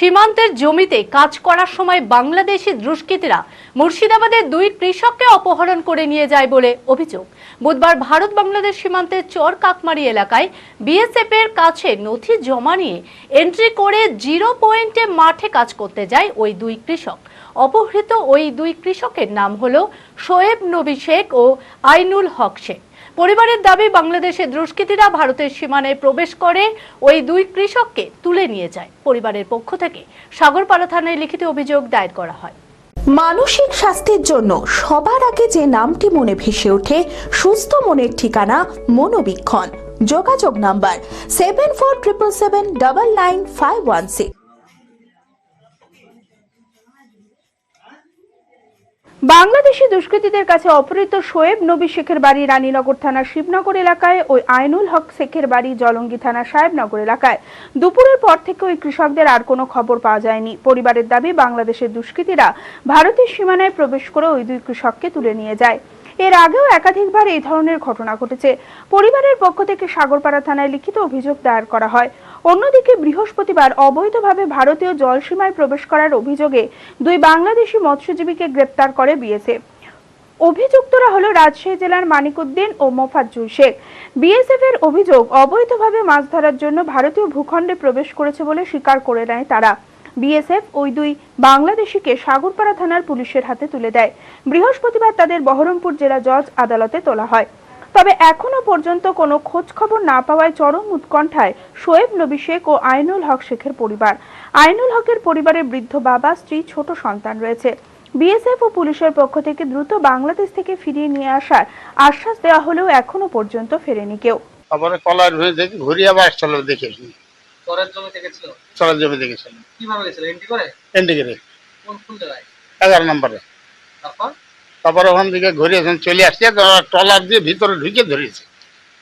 সীমান্তের জমিতে কাজ করার সময় বাংলাদেশি দুষ্কৃতীরা মুর্শিদাবাদের দুই কৃষককে অপহরণ করে নিয়ে যায় বলে অভিযোগ। বুধবার ভারত বাংলাদেশ সীমান্তের চর কাকমারি এলাকায় বিএসএফ এর কাছে নথি জমা নিয়ে এন্ট্রি করে জিরো পয়েন্টে মাঠে কাজ করতে যায় ওই দুই কৃষক। অপহৃত ওই দুই কৃষকের নাম হল শোয়েব নবী শেখ ও আইনুল হক শেখ। পরিবারের দাবি বাংলাদেশের দুষ্কৃতীরা ভারতের সীমানায় প্রবেশ করে, ওই দুই কৃষককে তুলে নিয়ে যায়। পরিবারের পক্ষ থেকে সাগরপাড়া থানায় লিখিত অভিযোগ দায়ের করা হয়। মানসিক স্বাস্থ্যের জন্য সবার আগে যে নামটি মনে ভেসে ওঠে, সুস্থ মনের ঠিকানা মনোবীক্ষণ। যোগাযোগ number seven four triple seven double nine five one six Bangladeshi দুষ্কৃতীদের কাছে অপহৃত শোয়েব নবী শেখের বাড়ি রানীনগর থানার শিবনগর এলাকায় ওই আইনুল হক শেখের বাড়ি জলঙ্গি থানা সাহেবনগর এলাকায়। দুপুরের পর থেকে ওই কৃষকদের আর কোনো খবর পাওয়া যায়নি। পরিবারের দাবি, বাংলাদেশের দুষ্কৃতীরা ভারতের সীমানায় প্রবেশ করে ওই দুই কৃষককে তুলে নিয়ে যায়। এর আগেও একাধিকবার এই ধরনের ঘটনা ঘটেছে। পরিবারের পক্ষ থেকে সাগরপাড়া থানায় লিখিত অভিযোগ দায়ের করা হয়। অন্যদিকে বৃহস্পতিবার অবৈধভাবে ভারতীয় জলসীমায় প্রবেশ করার অভিযোগে দুই বাংলাদেশি মৎস্যজীবীকে গ্রেপ্তার করে বিএসএফ। অভিযুক্তরা হলো রাজশাহী জেলার মানিকউদ্দিন ও মোফাজ্জুল শেখ। বিএসএফ এর অভিযোগ, অবৈধভাবে মাছ ধরার জন্য ভারতীয় ভূখণ্ডে প্রবেশ করেছে বলে স্বীকার করে নেয় তারা। বিএসএফ ওই দুই বাংলাদেশিকে সাগরপাড়া থানার পুলিশের হাতে তুলে দেয়। বৃহস্পতিবার তাদের বহরমপুর জেলা জজ আদালতে তোলা হয়। তবে এখনও পর্যন্ত কোনো খোঁজ খবর না পাওয়ায় চরম উৎকণ্ঠায় শোয়েব নবী শেখ ও আইনুল হক শেখের পরিবার। আইনুল হকের পরিবারে বৃদ্ধ বাবা, স্ত্রী, ছোট সন্তান রয়েছে। বিএসএফ ও পুলিশের পক্ষ থেকে দ্রুত বাংলাদেশ থেকে ফিরিয়ে নিয়ে আসার আশ্বাস দেওয়া হলেও এখনও পর্যন্ত ফেরেনি কেউ। তারপরে কলার হয়ে দেখি, ঘুরিয়ে আবার আসছিল দেখেছি চরের কীভাবে গেছিল এন্ট্রি করে? এন্ডিগেরে কোন কোন জায়গায় এগারো নম্বরে। তারপর? তারপরে ওখান থেকে ঘুরে চলে আসছে তো ট্রলার দিয়ে ভিতরে ঢুকে ধরেছে।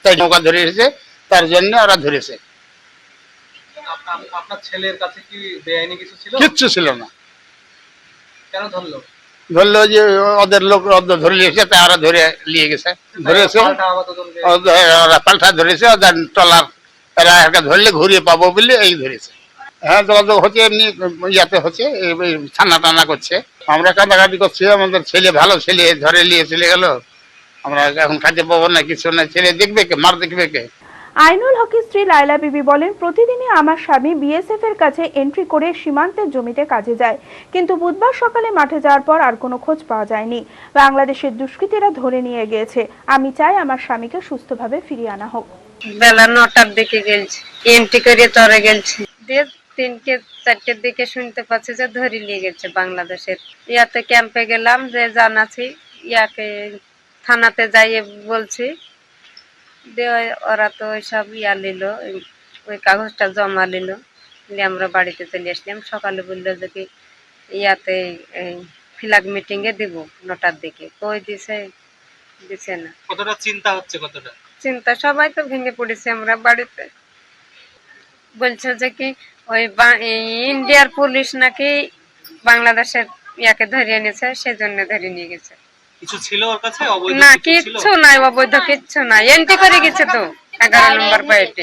তাই নৌকা ধরে এসেছে তার জন্য ওরা ধরেছে। আপ- আপ- আপনার ছেলের কাছে কি বেআইনি কিছু ছিল? কিচ্ছু ছিল না। কেন ধরলো? ধরলো যে ওদের লোক ধরে নিয়েছে তাই ওরা ধরে নিয়ে গেছে। ধরেছে পাল্টা ধরেছে ওদের ট্রলার এরা ধরলে ঘুরিয়ে পাবো বলে এই ধরেছে। হ্যাঁ যোগাযোগ হচ্ছে, এমনি ইয়াতে হচ্ছে ছানা টানা করছে। আমরা কাটাকাটি করছি, আমাদের ছেলে, ভালো ছেলে ধরে নিয়ে চলে গেল। আমরা এখন কাজে পাবো না, কিছু না, ছেলে দেখবে কে, মার দেখবে কে? আইনুল হকের স্ত্রী লাইলা বিবি বলেন, প্রতিদিনই আমার স্বামী বিএসএফ এর কাছে এন্ট্রি করে সীমান্তের জমিতে কাজে যায়। কিন্তু বুধবার সকালে মাঠে যাওয়ার পর আর কোনো খোঁজ পাওয়া যায়নি। বাংলাদেশের দুষ্কৃতীরা ধরে নিয়ে গিয়েছে, আমি চাই আমার স্বামীকে সুস্থভাবে ফিরিয়ে আনা হোক। বেলা নটার দিকে গেলছি। এন্ট্রি করে চরে গেলছি। দিয়ে তিনটে, চারটের দিকে শুনতে পাচ্ছি যে ধরে নিয়ে গেছে বাংলাদেশের। ইয়াতে ক্যাম্পে গেলাম, যে জানাছি ইয়াকে থানাতে যাইয়ে বলছি। দিয়ে ওরা তো ওইসব ইয়া নিল, ওই কাগজটা জমা নিল। দিয়ে আমরা বাড়িতে চলে আসলাম। সকালে বলল যে কি ইয়াতে এই ফ্ল্যাগ মিটিংয়ে দিব নটার দিকে। কই দিছে? দিছে না। কতটা চিন্তা হচ্ছে কতটা? চিন্তা সবাই তো ভেঙে পড়েছে আমরা বাড়িতে। বলছে যে কি ওই বা- এই ইন্ডিয়ার পুলিশ নাকি বাংলাদেশের ইয়াকে ধরিয়ে নিয়েছে সেই জন্য ধরে নিয়ে গেছে। কিছু ছিল ওর কাছে? অবৈধ না কিছু কিচ্ছু নাই অবৈধ কিচ্ছু নাই। এন্ট্রি করে গেছে তো এগারো নম্বর বাড়িতে